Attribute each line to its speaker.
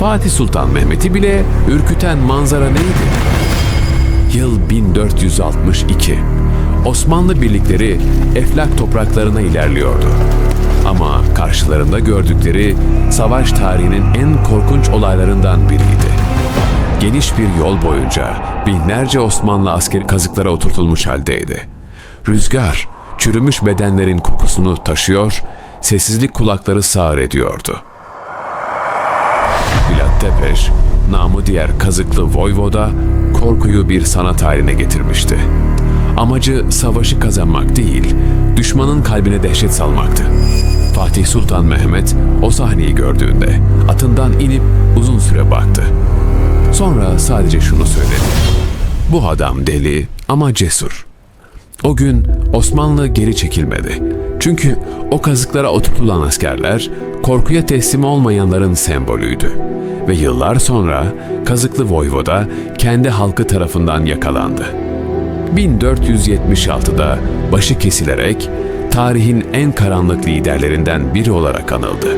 Speaker 1: Fatih Sultan Mehmet'i bile ürküten manzara neydi? Yıl 1462. Osmanlı birlikleri Eflak topraklarına ilerliyordu. Ama karşılarında gördükleri savaş tarihinin en korkunç olaylarından biriydi. Geniş bir yol boyunca binlerce Osmanlı askeri kazıklara oturtulmuş haldeydi. Rüzgar, çürümüş bedenlerin kokusunu taşıyor, sessizlik kulakları sağır ediyordu. Tepeş, namı diğer kazıklı Voyvoda, korkuyu bir sanat haline getirmişti. Amacı savaşı kazanmak değil, düşmanın kalbine dehşet salmaktı. Fatih Sultan Mehmet o sahneyi gördüğünde atından inip uzun süre baktı. Sonra sadece şunu söyledi. Bu adam deli ama cesur. O gün Osmanlı geri çekilmedi. Çünkü o kazıklara oturtulan askerler korkuya teslim olmayanların sembolüydü. Ve yıllar sonra kazıklı Voyvoda kendi halkı tarafından yakalandı. 1476'da başı kesilerek tarihin en karanlık liderlerinden biri olarak anıldı.